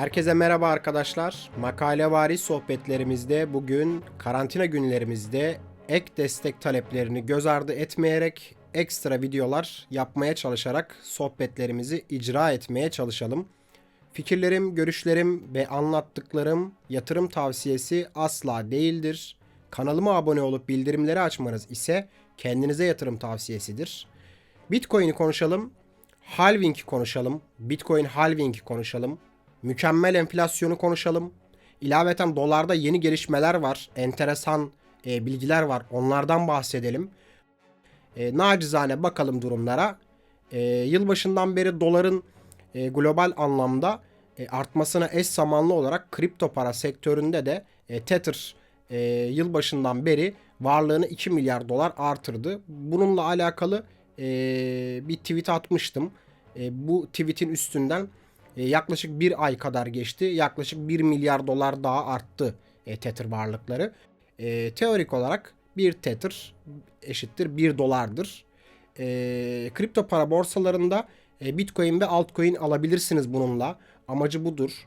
Herkese merhaba arkadaşlar. Makalevari sohbetlerimizde bugün karantina günlerimizde ek destek taleplerini göz ardı etmeyerek ekstra videolar yapmaya çalışarak sohbetlerimizi icra etmeye çalışalım. Fikirlerim, görüşlerim ve anlattıklarım yatırım tavsiyesi asla değildir. Kanalıma abone olup bildirimleri açmanız ise kendinize yatırım tavsiyesidir. Bitcoin'i konuşalım. Halving'i konuşalım. Bitcoin halving'i konuşalım. Mükemmel enflasyonu konuşalım. İlaveten dolarda yeni gelişmeler var. Enteresan e, bilgiler var. Onlardan bahsedelim. E, nacizane bakalım durumlara. E, yılbaşından beri doların e, global anlamda e, artmasına eş zamanlı olarak kripto para sektöründe de e, Tether e, yılbaşından beri varlığını 2 milyar dolar artırdı. Bununla alakalı e, bir tweet atmıştım. E, bu tweetin üstünden e, yaklaşık bir ay kadar geçti. Yaklaşık 1 milyar dolar daha arttı e, Tether varlıkları. E, teorik olarak bir Tether eşittir 1 dolardır. E, kripto para borsalarında e, Bitcoin ve altcoin alabilirsiniz bununla. Amacı budur.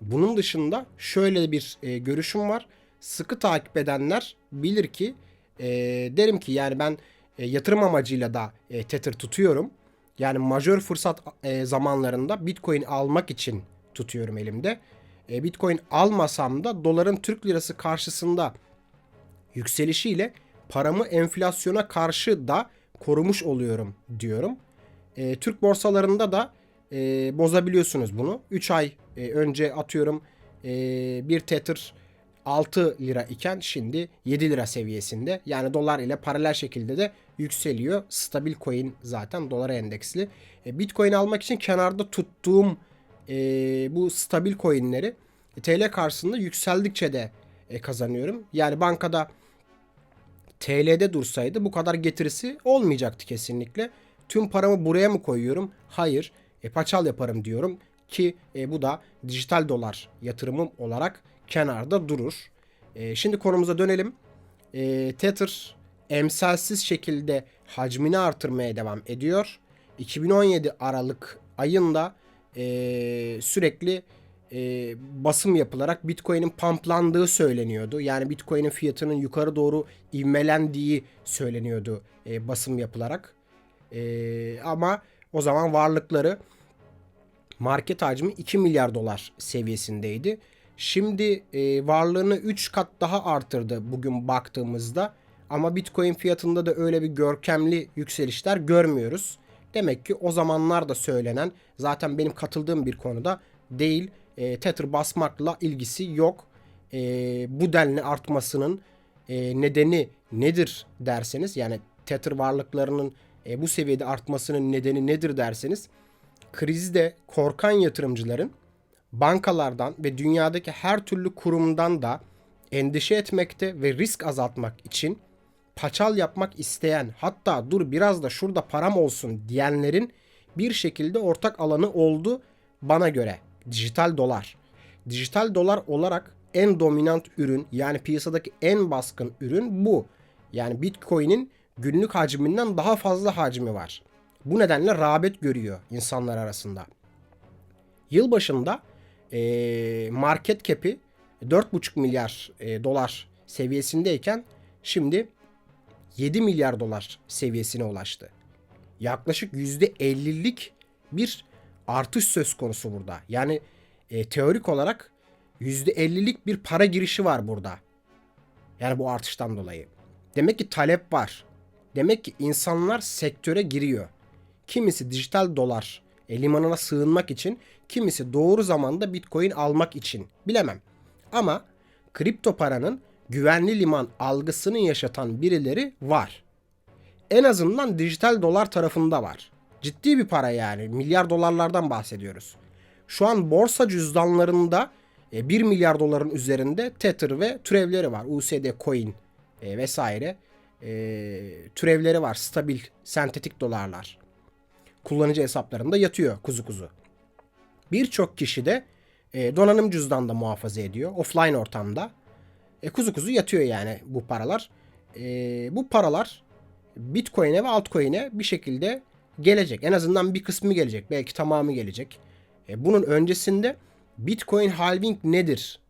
Bunun dışında şöyle bir e, görüşüm var. Sıkı takip edenler bilir ki e, derim ki yani ben e, yatırım amacıyla da e, Tether tutuyorum. Yani majör fırsat e, zamanlarında Bitcoin almak için tutuyorum elimde. E, Bitcoin almasam da doların Türk lirası karşısında yükselişiyle paramı enflasyona karşı da korumuş oluyorum diyorum. E, Türk borsalarında da e, bozabiliyorsunuz bunu. 3 ay e, önce atıyorum e, bir Tether 6 lira iken şimdi 7 lira seviyesinde. Yani dolar ile paralel şekilde de yükseliyor. Stabil coin zaten dolara endeksli. E, Bitcoin almak için kenarda tuttuğum e, bu stabil coinleri e, TL karşısında yükseldikçe de e, kazanıyorum. Yani bankada TL'de dursaydı bu kadar getirisi olmayacaktı kesinlikle. Tüm paramı buraya mı koyuyorum? Hayır. E, paçal yaparım diyorum ki e, bu da dijital dolar yatırımım olarak kenarda durur. E, şimdi konumuza dönelim. E, Tether emsalsiz şekilde hacmini artırmaya devam ediyor. 2017 Aralık ayında e, sürekli e, basım yapılarak Bitcoin'in pamplandığı söyleniyordu. Yani Bitcoin'in fiyatının yukarı doğru ivmelendiği söyleniyordu e, basım yapılarak. E, ama o zaman varlıkları market hacmi 2 milyar dolar seviyesindeydi. Şimdi e, varlığını 3 kat daha artırdı bugün baktığımızda. Ama Bitcoin fiyatında da öyle bir görkemli yükselişler görmüyoruz. Demek ki o zamanlar da söylenen zaten benim katıldığım bir konuda değil. E, Tether basmakla ilgisi yok. E, bu denli artmasının e, nedeni nedir derseniz yani Tether varlıklarının e, bu seviyede artmasının nedeni nedir derseniz krizde korkan yatırımcıların bankalardan ve dünyadaki her türlü kurumdan da endişe etmekte ve risk azaltmak için paçal yapmak isteyen hatta dur biraz da şurada param olsun diyenlerin bir şekilde ortak alanı oldu bana göre. Dijital dolar. Dijital dolar olarak en dominant ürün yani piyasadaki en baskın ürün bu. Yani Bitcoin'in günlük hacminden daha fazla hacmi var. Bu nedenle rağbet görüyor insanlar arasında. Yılbaşında e, market cap'i 4,5 milyar e, dolar seviyesindeyken şimdi 7 milyar dolar seviyesine ulaştı. Yaklaşık %50'lik bir artış söz konusu burada. Yani e, teorik olarak %50'lik bir para girişi var burada. Yani bu artıştan dolayı. Demek ki talep var. Demek ki insanlar sektöre giriyor. Kimisi dijital dolar e, limanına sığınmak için, kimisi doğru zamanda Bitcoin almak için. Bilemem. Ama kripto paranın güvenli liman algısını yaşatan birileri var. En azından dijital dolar tarafında var. Ciddi bir para yani. Milyar dolarlardan bahsediyoruz. Şu an borsa cüzdanlarında 1 e, milyar doların üzerinde Tether ve türevleri var. USD Coin e, vesaire e, türevleri var. Stabil, sentetik dolarlar. Kullanıcı hesaplarında yatıyor kuzu kuzu. Birçok kişi de donanım cüzdanda muhafaza ediyor. Offline ortamda. E, kuzu kuzu yatıyor yani bu paralar. E, bu paralar Bitcoin'e ve altcoin'e bir şekilde gelecek. En azından bir kısmı gelecek. Belki tamamı gelecek. E, bunun öncesinde Bitcoin halving nedir?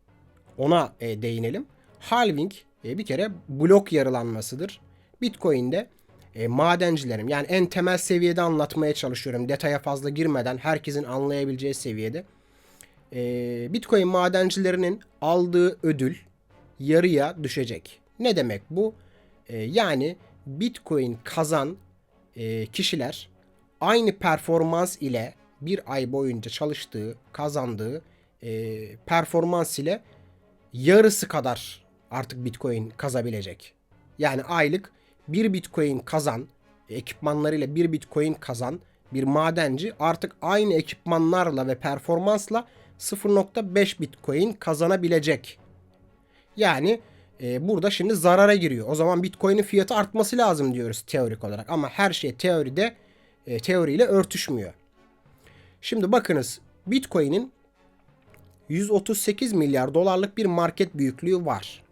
Ona e, değinelim. Halving e, bir kere blok yarılanmasıdır. Bitcoin'de e, madencilerim yani en temel seviyede anlatmaya çalışıyorum. Detaya fazla girmeden herkesin anlayabileceği seviyede. E, Bitcoin madencilerinin aldığı ödül yarıya düşecek. Ne demek bu? E, yani Bitcoin kazan e, kişiler aynı performans ile bir ay boyunca çalıştığı, kazandığı e, performans ile yarısı kadar artık Bitcoin kazabilecek. Yani aylık bir Bitcoin kazan, ekipmanlarıyla bir Bitcoin kazan bir madenci artık aynı ekipmanlarla ve performansla 0.5 Bitcoin kazanabilecek. Yani e, burada şimdi zarara giriyor. O zaman Bitcoin'in fiyatı artması lazım diyoruz teorik olarak. Ama her şey teoride e, teoriyle örtüşmüyor. Şimdi bakınız Bitcoin'in 138 milyar dolarlık bir market büyüklüğü var.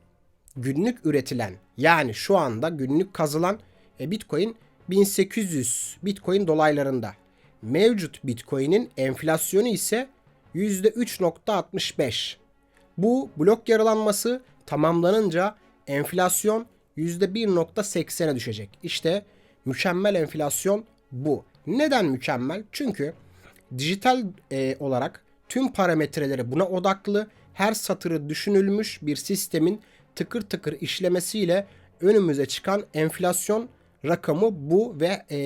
Günlük üretilen yani şu anda günlük kazılan e, Bitcoin 1800 Bitcoin dolaylarında. Mevcut Bitcoin'in enflasyonu ise %3.65. Bu blok yarılanması tamamlanınca enflasyon %1.80'e düşecek. İşte mükemmel enflasyon bu. Neden mükemmel? Çünkü dijital e, olarak tüm parametreleri buna odaklı, her satırı düşünülmüş bir sistemin tıkır tıkır işlemesiyle önümüze çıkan enflasyon rakamı bu ve e,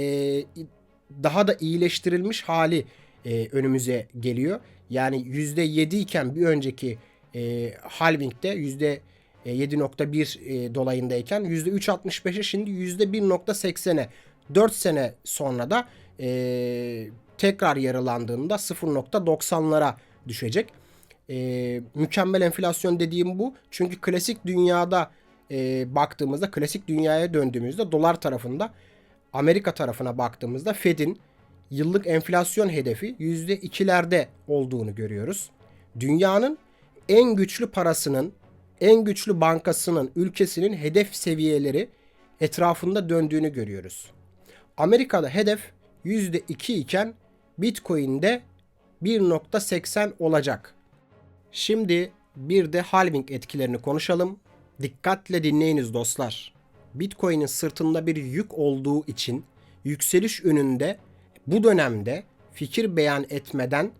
daha da iyileştirilmiş hali e, önümüze geliyor. Yani %7 iken bir önceki e, halvingde yüzde 7.1 e, dolayındayken %3.65'e şimdi %1.80'e 4 sene sonra da e, tekrar yarılandığında 0.90'lara düşecek. E, mükemmel enflasyon dediğim bu. Çünkü klasik dünyada e, baktığımızda, klasik dünyaya döndüğümüzde dolar tarafında Amerika tarafına baktığımızda Fed'in yıllık enflasyon hedefi %2'lerde olduğunu görüyoruz. Dünyanın en güçlü parasının, en güçlü bankasının, ülkesinin hedef seviyeleri etrafında döndüğünü görüyoruz. Amerika'da hedef %2 iken Bitcoin'de 1.80 olacak. Şimdi bir de halving etkilerini konuşalım. Dikkatle dinleyiniz dostlar. Bitcoin'in sırtında bir yük olduğu için yükseliş önünde bu dönemde fikir beyan etmeden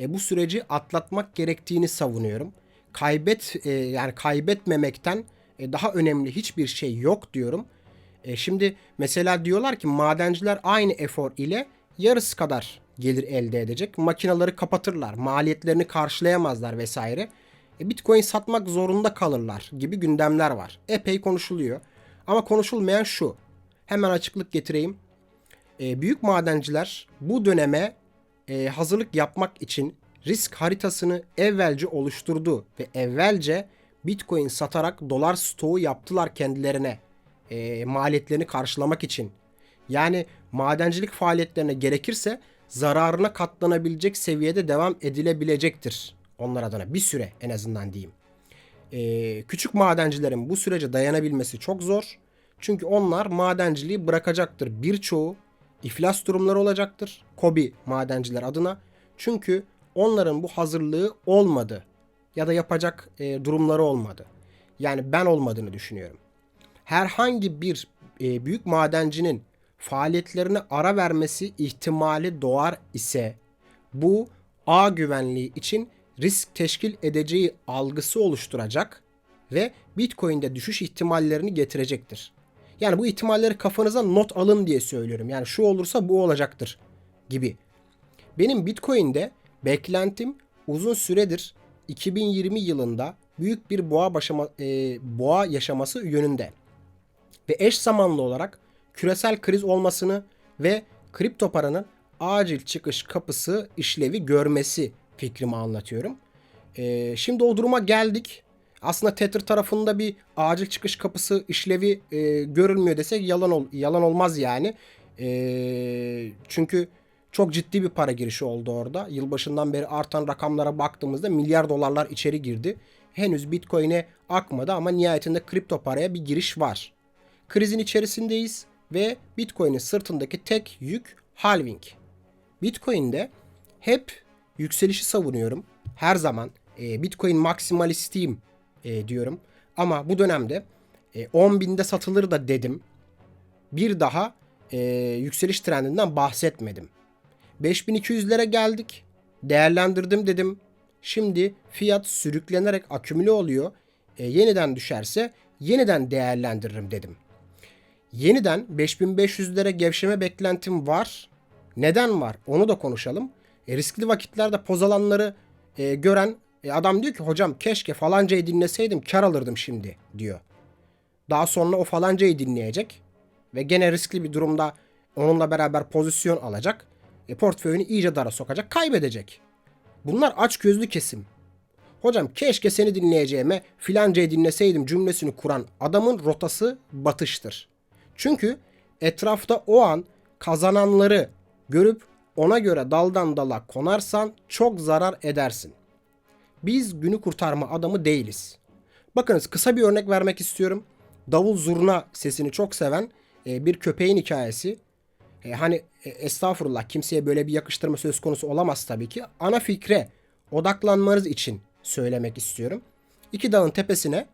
e, bu süreci atlatmak gerektiğini savunuyorum. Kaybet e, yani kaybetmemekten e, daha önemli hiçbir şey yok diyorum. E, şimdi mesela diyorlar ki madenciler aynı efor ile yarısı kadar gelir elde edecek. Makinaları kapatırlar, maliyetlerini karşılayamazlar vesaire. E, Bitcoin satmak zorunda kalırlar gibi gündemler var. Epey konuşuluyor. Ama konuşulmayan şu. Hemen açıklık getireyim. E, büyük madenciler bu döneme e, hazırlık yapmak için risk haritasını evvelce oluşturdu ve evvelce Bitcoin satarak dolar stoğu yaptılar kendilerine e, maliyetlerini karşılamak için. Yani madencilik faaliyetlerine gerekirse zararına katlanabilecek seviyede devam edilebilecektir. Onlar adına bir süre en azından diyeyim. Ee, küçük madencilerin bu sürece dayanabilmesi çok zor. Çünkü onlar madenciliği bırakacaktır. Birçoğu iflas durumları olacaktır. Kobi madenciler adına. Çünkü onların bu hazırlığı olmadı. Ya da yapacak e, durumları olmadı. Yani ben olmadığını düşünüyorum. Herhangi bir e, büyük madencinin faaliyetlerine ara vermesi ihtimali doğar ise bu ağ güvenliği için risk teşkil edeceği algısı oluşturacak ve Bitcoin'de düşüş ihtimallerini getirecektir. Yani bu ihtimalleri kafanıza not alın diye söylüyorum. Yani şu olursa bu olacaktır gibi. Benim Bitcoin'de beklentim uzun süredir 2020 yılında büyük bir boğa, başama, e, boğa yaşaması yönünde. Ve eş zamanlı olarak küresel kriz olmasını ve kripto paranın acil çıkış kapısı işlevi görmesi fikrimi anlatıyorum. Ee, şimdi o duruma geldik. Aslında Tether tarafında bir acil çıkış kapısı işlevi e, görülmüyor desek yalan ol, yalan olmaz yani. E, çünkü çok ciddi bir para girişi oldu orada. Yılbaşından beri artan rakamlara baktığımızda milyar dolarlar içeri girdi. Henüz Bitcoin'e akmadı ama nihayetinde kripto paraya bir giriş var. Krizin içerisindeyiz ve Bitcoin'in sırtındaki tek yük halving. Bitcoin'de hep yükselişi savunuyorum. her zaman e, Bitcoin maksimalistiyim e, diyorum. Ama bu dönemde e, 10 binde satılır da dedim. Bir daha e, yükseliş trendinden bahsetmedim. 5200'lere geldik. Değerlendirdim dedim. Şimdi fiyat sürüklenerek akümüle oluyor. E, yeniden düşerse yeniden değerlendiririm dedim. Yeniden 5500'lere gevşeme beklentim var. Neden var? Onu da konuşalım. E, riskli vakitlerde poz alanları e, gören e, adam diyor ki hocam keşke falancayı dinleseydim kar alırdım şimdi diyor. Daha sonra o falancayı dinleyecek ve gene riskli bir durumda onunla beraber pozisyon alacak. E, portföyünü iyice dara sokacak, kaybedecek. Bunlar aç gözlü kesim. Hocam keşke seni dinleyeceğime filancayı dinleseydim cümlesini kuran adamın rotası batıştır. Çünkü etrafta o an kazananları görüp ona göre daldan dala konarsan çok zarar edersin. Biz günü kurtarma adamı değiliz. Bakınız kısa bir örnek vermek istiyorum. Davul zurna sesini çok seven e, bir köpeğin hikayesi. E, hani e, estağfurullah kimseye böyle bir yakıştırma söz konusu olamaz tabii ki. Ana fikre odaklanmanız için söylemek istiyorum. İki dağın tepesine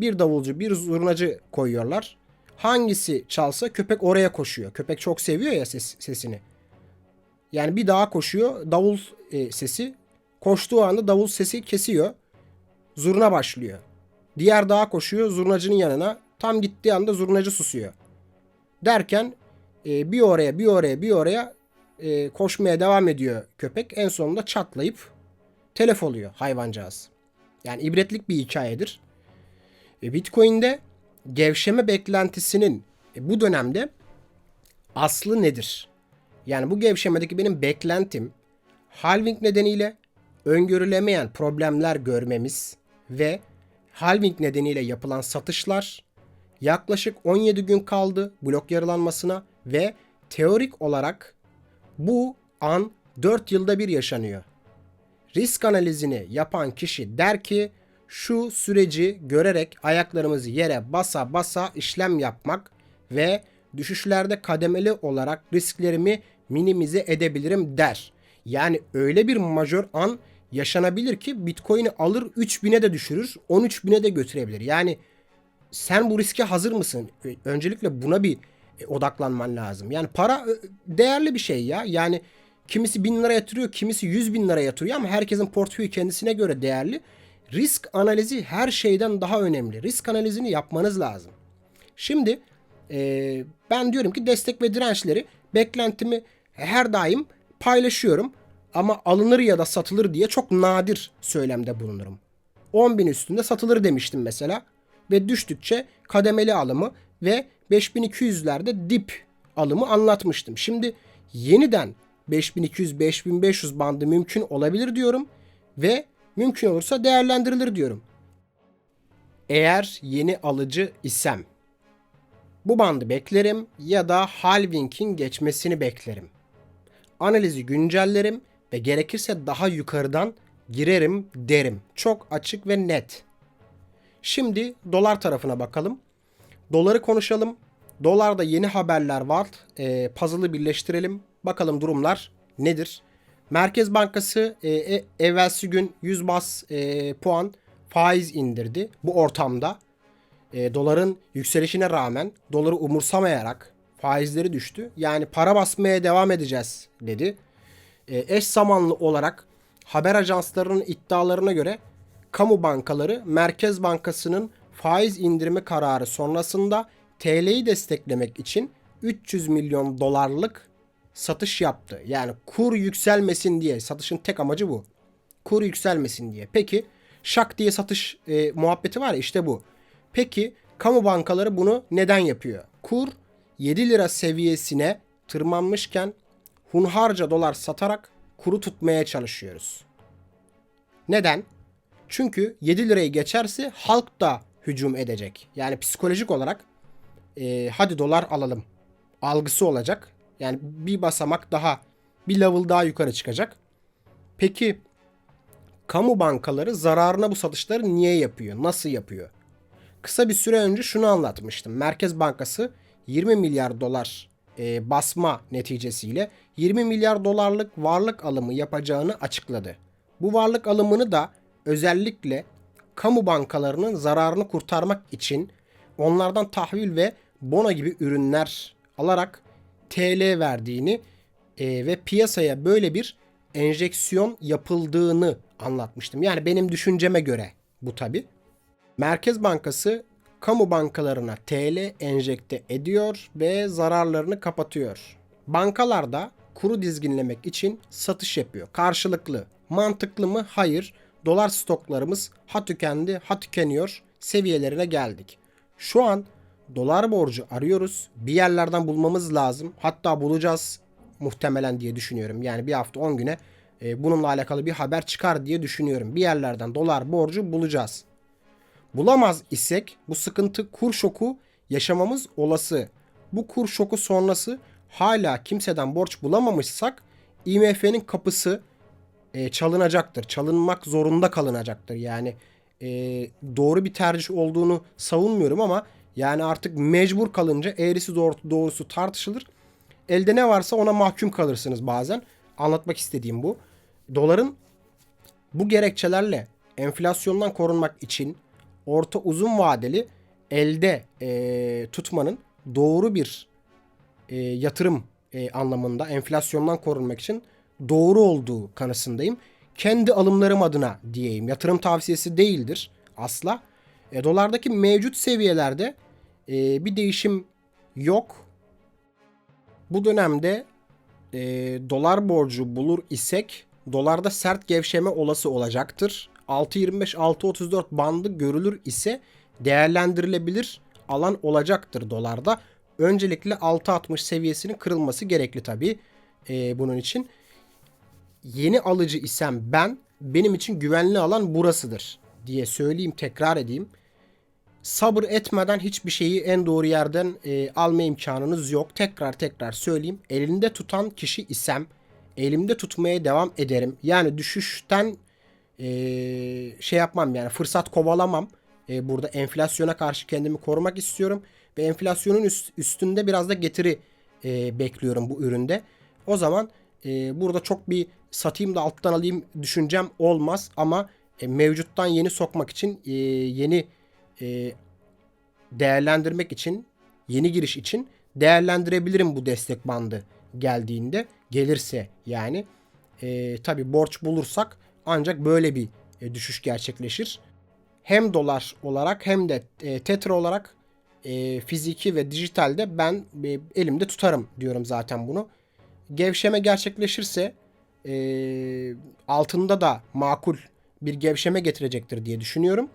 bir davulcu bir zurnacı koyuyorlar. Hangisi çalsa köpek oraya koşuyor. Köpek çok seviyor ya ses, sesini. Yani bir dağa koşuyor davul e, sesi. Koştuğu anda davul sesi kesiyor. Zurna başlıyor. Diğer dağa koşuyor zurnacının yanına. Tam gittiği anda zurnacı susuyor. Derken e, bir oraya bir oraya bir oraya e, koşmaya devam ediyor köpek. En sonunda çatlayıp telef oluyor hayvancağız. Yani ibretlik bir hikayedir. E, Bitcoin'de gevşeme beklentisinin e, bu dönemde aslı nedir? Yani bu gevşemedeki benim beklentim halving nedeniyle öngörülemeyen problemler görmemiz ve halving nedeniyle yapılan satışlar yaklaşık 17 gün kaldı blok yarılanmasına ve teorik olarak bu an 4 yılda bir yaşanıyor. Risk analizini yapan kişi der ki şu süreci görerek ayaklarımızı yere basa basa işlem yapmak ve düşüşlerde kademeli olarak risklerimi minimize edebilirim der. Yani öyle bir majör an yaşanabilir ki Bitcoin'i alır 3000'e de düşürür, 13000'e de götürebilir. Yani sen bu riske hazır mısın? Öncelikle buna bir e, odaklanman lazım. Yani para e, değerli bir şey ya. Yani kimisi 1000 lira yatırıyor, kimisi 100 bin lira yatırıyor ama herkesin portföyü kendisine göre değerli. Risk analizi her şeyden daha önemli. Risk analizini yapmanız lazım. Şimdi e, ben diyorum ki destek ve dirençleri beklentimi her daim paylaşıyorum. Ama alınır ya da satılır diye çok nadir söylemde bulunurum. 10 bin üstünde satılır demiştim mesela. Ve düştükçe kademeli alımı ve 5200'lerde dip alımı anlatmıştım. Şimdi yeniden 5200-5500 bandı mümkün olabilir diyorum ve mümkün olursa değerlendirilir diyorum. Eğer yeni alıcı isem bu bandı beklerim ya da halving'in geçmesini beklerim. Analizi güncellerim ve gerekirse daha yukarıdan girerim derim. Çok açık ve net. Şimdi dolar tarafına bakalım. Doları konuşalım. Dolarda yeni haberler var. E, puzzle'ı birleştirelim. Bakalım durumlar nedir? Merkez Bankası e, e, evvelsi gün 100 bas e, puan faiz indirdi bu ortamda. E, doların yükselişine rağmen doları umursamayarak faizleri düştü. Yani para basmaya devam edeceğiz dedi. E, eş zamanlı olarak haber ajanslarının iddialarına göre kamu bankaları Merkez Bankası'nın faiz indirimi kararı sonrasında TL'yi desteklemek için 300 milyon dolarlık satış yaptı. Yani kur yükselmesin diye. Satışın tek amacı bu. Kur yükselmesin diye. Peki şak diye satış e, muhabbeti var ya işte bu. Peki kamu bankaları bunu neden yapıyor? Kur 7 lira seviyesine tırmanmışken hunharca dolar satarak kuru tutmaya çalışıyoruz. Neden? Çünkü 7 lirayı geçerse halk da hücum edecek. Yani psikolojik olarak e, hadi dolar alalım algısı olacak. Yani bir basamak daha bir level daha yukarı çıkacak. Peki kamu bankaları zararına bu satışları niye yapıyor? Nasıl yapıyor? Kısa bir süre önce şunu anlatmıştım. Merkez Bankası 20 milyar dolar e, basma neticesiyle 20 milyar dolarlık varlık alımı yapacağını açıkladı. Bu varlık alımını da özellikle kamu bankalarının zararını kurtarmak için onlardan tahvil ve bono gibi ürünler alarak TL verdiğini e, ve piyasaya böyle bir enjeksiyon yapıldığını anlatmıştım. Yani benim düşünceme göre bu tabi. Merkez Bankası kamu bankalarına TL enjekte ediyor ve zararlarını kapatıyor. Bankalarda kuru dizginlemek için satış yapıyor. Karşılıklı. Mantıklı mı? Hayır. Dolar stoklarımız ha tükendi ha tükeniyor seviyelerine geldik. Şu an dolar borcu arıyoruz. Bir yerlerden bulmamız lazım. Hatta bulacağız muhtemelen diye düşünüyorum. Yani bir hafta 10 güne e, bununla alakalı bir haber çıkar diye düşünüyorum. Bir yerlerden dolar borcu bulacağız. Bulamaz isek bu sıkıntı kur şoku yaşamamız olası. Bu kur şoku sonrası hala kimseden borç bulamamışsak IMF'nin kapısı e, çalınacaktır. Çalınmak zorunda kalınacaktır. Yani e, doğru bir tercih olduğunu savunmuyorum ama yani artık mecbur kalınca eğrisi doğru, doğrusu tartışılır. Elde ne varsa ona mahkum kalırsınız bazen. Anlatmak istediğim bu. Doların bu gerekçelerle enflasyondan korunmak için orta uzun vadeli elde e, tutmanın doğru bir e, yatırım e, anlamında enflasyondan korunmak için doğru olduğu kanısındayım. Kendi alımlarım adına diyeyim. Yatırım tavsiyesi değildir asla. E, dolardaki mevcut seviyelerde e, bir değişim yok. Bu dönemde e, dolar borcu bulur isek dolarda sert gevşeme olası olacaktır. 6.25-6.34 bandı görülür ise değerlendirilebilir alan olacaktır dolarda. Öncelikle 6.60 seviyesinin kırılması gerekli tabii e, bunun için. Yeni alıcı isem ben benim için güvenli alan burasıdır diye söyleyeyim tekrar edeyim. Sabır etmeden hiçbir şeyi en doğru yerden e, alma imkanınız yok. Tekrar tekrar söyleyeyim. Elinde tutan kişi isem elimde tutmaya devam ederim. Yani düşüşten e, şey yapmam yani fırsat kovalamam. E, burada enflasyona karşı kendimi korumak istiyorum. Ve enflasyonun üst, üstünde biraz da getiri e, bekliyorum bu üründe. O zaman e, burada çok bir satayım da alttan alayım düşüncem olmaz. Ama e, mevcuttan yeni sokmak için e, yeni e, değerlendirmek için yeni giriş için değerlendirebilirim bu destek bandı geldiğinde gelirse yani e, tabi borç bulursak ancak böyle bir e, düşüş gerçekleşir. Hem dolar olarak hem de e, tetra olarak e, fiziki ve dijitalde ben e, elimde tutarım diyorum zaten bunu. Gevşeme gerçekleşirse e, altında da makul bir gevşeme getirecektir diye düşünüyorum.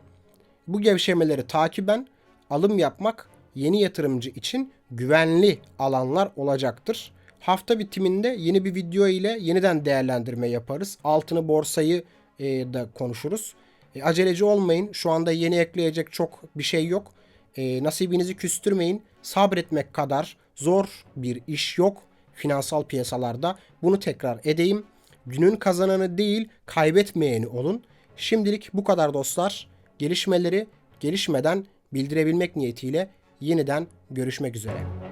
Bu gevşemeleri takiben alım yapmak yeni yatırımcı için güvenli alanlar olacaktır. Hafta bitiminde yeni bir video ile yeniden değerlendirme yaparız. Altını borsayı e, da konuşuruz. E, aceleci olmayın. Şu anda yeni ekleyecek çok bir şey yok. E, nasibinizi küstürmeyin. Sabretmek kadar zor bir iş yok finansal piyasalarda. Bunu tekrar edeyim. Günün kazananı değil, kaybetmeyeni olun. Şimdilik bu kadar dostlar. Gelişmeleri gelişmeden bildirebilmek niyetiyle yeniden görüşmek üzere.